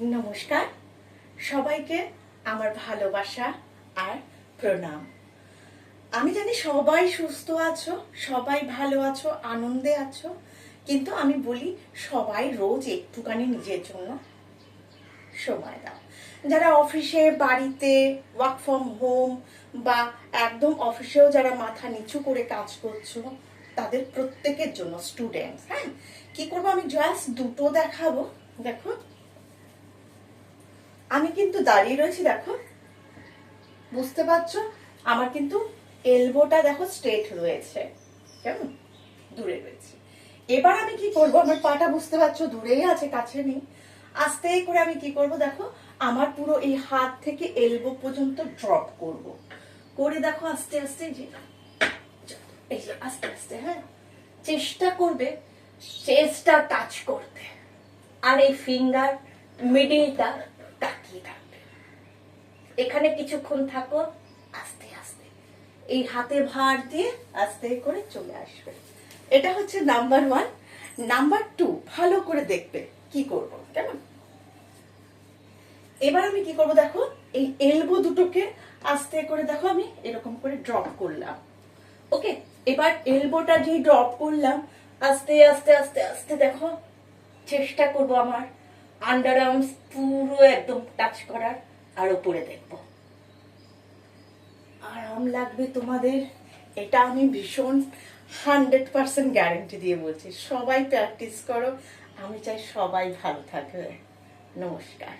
নমস্কার। সবাইকে আমার ভালোবাসা আর প্রণাম। আমি জানি সবাই সুস্থ আছো, সবাই ভালো আছো, আনন্দে আছো, কিন্তু আমি বলি সবাই রোজ একটুখানি নিজের জন্য সময় দাও। যারা অফিসে, বাড়িতে ওয়ার্ক ফ্রম হোম বা একদম অফিসেও যারা মাথা নিচু করে কাজ করছ, তাদের প্রত্যেকের জন্য স্টুডেন্টস হ্যাঁ? কি করব আমি? জাস্ট দুটো দেখাবো, দেখো। আমি কিন্তু দাঁড়িয়ে রয়েছি, দেখো। বুঝতে পারছ? আমার কিন্তু এলবোটা দেখো স্ট্রেট রয়েছে। কেমন? দূরে রয়েছে। এবার আমি কি করব? আমার পাটা বুঝতে পারছ? দূরেই আছে, কাছে নেই। আস্তে করে আমি কি করব, দেখো? আমার পুরো এই হাত থেকে এলবো পর্যন্ত ড্রপ করব। করে দেখো আস্তে আস্তে যে আস্তে আস্তে হ্যাঁ? চেষ্টা করবে চেষ্টা টাচ করতে। আর এই ফিঙ্গার মিডিলটা তাকিয়ে থাকবে। এখানে কিছুক্ষণ থাকো, আস্তে আস্তে। এই হাতে ভার দিয়ে আস্তে করে চলে আসবে। এটা হচ্ছে নাম্বার ওয়ান। নাম্বার টু, ভালো করে দেখবে কি করব, কেমন? এবার আমি কি করব দেখো, এই এলবো দুটোকে আস্তে করে দেখো, আমি এরকম করে ড্রপ করলাম। ওকে, এবার এলবোটা যেই ড্রপ করলাম, আস্তে আস্তে আস্তে আস্তে দেখো, চেষ্টা করব আমার। আন্ডার আর্মস পুরো একদম টাচ করার আর ওপরে দেখব। আরাম লাগবে তোমাদের, এটা আমি ভীষণ হান্ড্রেড পার্সেন্ট গ্যারেন্টি দিয়ে বলছি, সবাই প্র্যাকটিস করো, আমি চাই সবাই ভালো থাকবে। নমস্কার।